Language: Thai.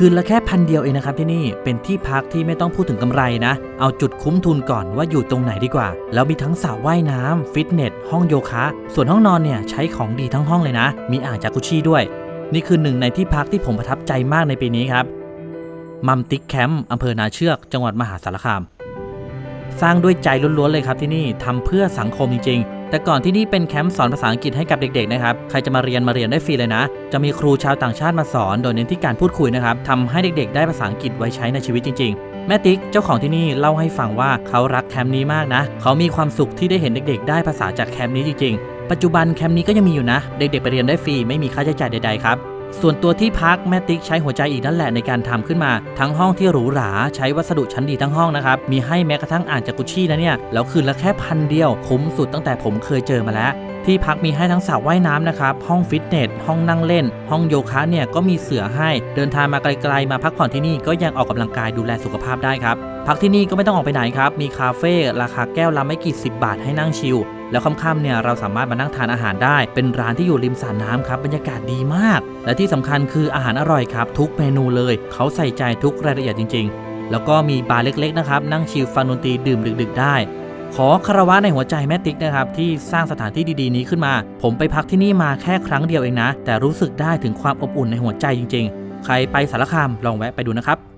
คืนละแค่พันเดียวเองนะครับที่นี่เป็นที่พักที่ไม่ต้องพูดถึงกำไรนะ เอาจุดคุ้มทุนก่อนว่าอยู่ตรงไหนดีกว่า แล้วมีทั้งสระว่ายน้ำฟิตเนส ห้องโยคะ ส่วนห้องนอนเนี่ยใช้ของดีทั้งห้องเลยนะ มีอ่างจากุชี่ด้วย นี่คือหนึ่งในที่พักที่ผมประทับใจมากในปีนี้ครับมัมติ๊กแคมป์อำเภอนาเชือกจังหวัดมหาสารคาม สร้างด้วยใจล้วนๆเลยครับที่นี่ทำเพื่อสังคมจริงๆ แต่ก่อนที่นี่เป็นแคมป์สอนภาษาอังกฤษให้กับเด็กๆนะครับ ใครจะมาเรียนมาเรียนได้ฟรีเลยนะ จะมีครูชาวต่างชาติมาสอน โดยเน้นที่การพูดคุยนะครับทำให้เด็กๆ ได้ภาษาอังกฤษไว้ใช้ในชีวิตจริง ๆ แม่ติ๊กเจ้าของที่นี่เล่าให้ฟังว่าเขารักแคมป์นี้มากนะ เขามีความสุขที่ได้เห็นเด็ก ๆ ได้ภาษาจากแคมป์นี้จริงๆ ปัจจุบันแคมป์นี้ก็ยังมีอยู่นะ เด็กๆไปเรียนได้ฟรีไม่มีค่าใช้จ่ายใดๆครับ ส่วนตัวที่พักแม่ติ๊กใช้หัวใจอีกนั่นแหละในการทำขึ้นมา ทั้งห้องที่หรูหราใช้วัสดุชั้นดีทั้งห้องนะครับ มีให้แม้กระทั่งอ่างจากุชี่นะเนี่ย แล้วคืนละแค่พันเดียว คุ้มสุดตั้งแต่ผมเคยเจอมาแล้ว ที่พักมีให้ทั้งสระว่ายน้ำนะครับ ห้องฟิตเนส ห้องนั่งเล่น ห้องโยคะเนี่ยก็มีเสือให้ เดินทางมาไกลๆ มาพักผ่อนที่นี่ก็ยังออกกำลังกายดูแลสุขภาพได้ครับ พักที่นี่ก็ไม่ต้องออกไปไหนครับ มีคาเฟ่ราคาแก้วละไม่กี่สิบบาทให้นั่งชิล แล้วค่ำๆเนี่ยเราสามารถมานั่งทานอาหารได้ เป็นร้านที่อยู่ริมสระน้ำครับบรรยากาศดีมาก และที่สำคัญคืออาหารอร่อยครับ ทุกเมนูเลย เขาใส่ใจทุกรายละเอียดจริง ๆ แล้วก็มีบาร์เล็กๆนะครับนั่งชิลฟังดนตรีดื่มดึก ๆ ได้ ขอคารวะในหัวใจแม่ติ๊กนะครับที่สร้างสถานที่ดีๆนี้ขึ้นมา ผมไปพักที่นี่มาแค่ครั้งเดียวเองนะ แต่รู้สึกได้ถึงความอบอุ่นในหัวใจจริง ๆ ใครไปสารคามลองแวะไปดูนะครับ